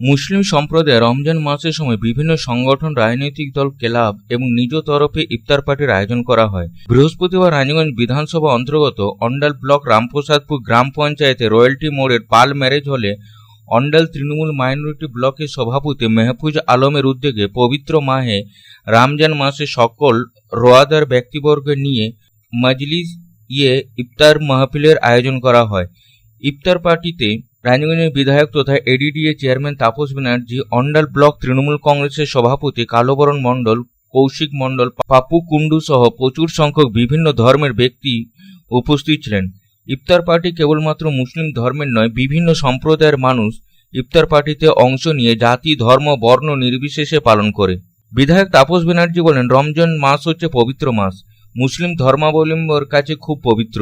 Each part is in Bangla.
মুসলিম সম্প্রদায় রমজান মাসের সময় বিভিন্ন সংগঠন, রাজনৈতিক দল, ক্লাব এবং নিজ তরফে ইফতার পার্টির আয়োজন করা হয়। বৃহস্পতিবার রানীগঞ্জ বিধানসভা অন্তর্গত অন্ডাল ব্লক রামপ্রসাদপুর গ্রাম পঞ্চায়েতে রয়্যালটি মোড়ের পাল ম্যারেজ হলে অন্ডাল তৃণমূল মাইনরিটি ব্লকের সভাপতি মেহফুজ আলমের উদ্যোগে পবিত্র মাহে রমজান মাসে সকল রোয়াদার ব্যক্তিবর্গ নিয়ে মজলিস ইয়ে ইফতার মাহফিলের আয়োজন করা হয়। ইফতার পার্টিতে রানীগঞ্জের বিধায়ক তথা ADDA chairman Tapas Banerjee, Andal block Trinamool কংগ্রেসের সভাপতি কালোবরণ মণ্ডল, কৌশিক মণ্ডল, পাপু কুন্ডু সহ প্রচুর সংখ্যক বিভিন্ন ধর্মের ব্যক্তি উপস্থিত ছিলেন। ইফতার পার্টি কেবলমাত্র মুসলিম ধর্মের নয়, বিভিন্ন সম্প্রদায়ের মানুষ ইফতার পার্টিতে অংশ নিয়ে জাতি, ধর্ম, বর্ণ নির্বিশেষে পালন করে। বিধায়ক তাপস ব্যানার্জি বলেন, রমজান মাস হচ্ছে পবিত্র মাস। মুসলিম ধর্মাবলম্বীর কাছে খুব পবিত্র।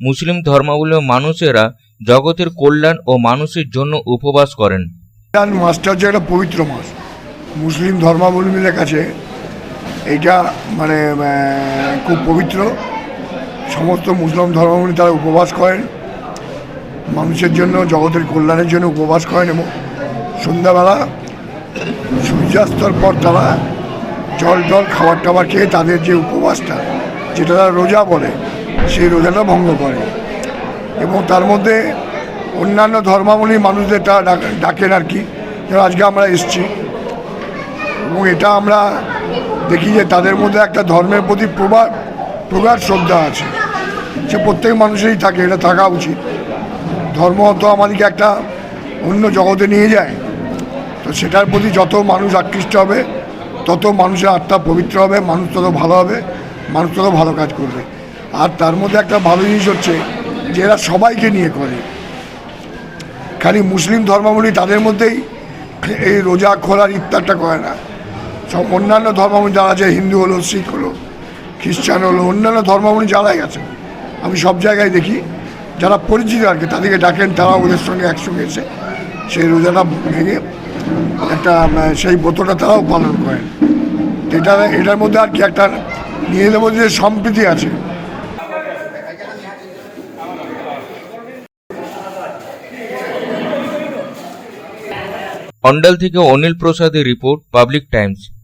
মুসলিম ধর্মাবলম্বী মানুষেরা জগতের কল্যাণ ও মানুষের জন্য উপবাস করেন। মাসটা হচ্ছে একটা পবিত্র মাস মুসলিম ধর্মাবলম্বীদের কাছে এটা মানে খুব পবিত্র। সমস্ত মুসলিম ধর্মাবলম্বী তারা উপবাস করেন। মানুষের জন্য, জগতের কল্যাণের জন্য উপবাস করেন এবং সন্ধ্যাবেলা সূর্যাস্তর পর তারা জল জল খাবার টাবার খেয়ে তাদের যে উপবাসটা, যেটা তারা রোজা বলে, সেই রোজাটা ভঙ্গ করে। এবং তার মধ্যে অন্যান্য ধর্মাবলী মানুষদের তা ডাকেন আর কি। আজকে আমরা এসছি। এবং এটা আমরা দেখি যে তাদের মধ্যে একটা ধর্মের প্রতি প্রবাদ প্রগাঢ় শ্রদ্ধা আছে। সে প্রত্যেক মানুষেরই থাকে, এটা থাকা উচিত। ধর্ম তো আমাদেরকে একটা অন্য জগতে নিয়ে যায়। তো সেটার প্রতি যত মানুষ আকৃষ্ট হবে, তত মানুষের আত্মা পবিত্র হবে, মানুষ তত ভালো হবে, মানুষ তত ভালো কাজ করবে। আর তার মধ্যে একটা ভালো জিনিস হচ্ছে যে এরা সবাইকে নিয়ে করে। খালি মুসলিম ধর্মাবলী তাদের মধ্যেই এই রোজা খোলার ইফতারটা করে না। সব অন্যান্য ধর্মাবলী যারা আছে হিন্দু হলো শিখ হলো খ্রিস্টান হলো অন্যান্য ধর্মাবলী যারাই আছে আমি সব জায়গায় দেখি যারা পরিচিত আর কি তাদেরকে ডাকেন তারা ওদের সঙ্গে একসঙ্গে এসে সেই রোজাটা ভেঙে একটা আহ, সেই ব্রতটা তারাও পালন করেন। এটা এটার মধ্যে আর কি একটা নিয়ে মধ্যে যে সম্প্রীতি আছে। অন্ডাল থেকে অনিল প্রসাদের রিপোর্ট পাবলিক টাইমস।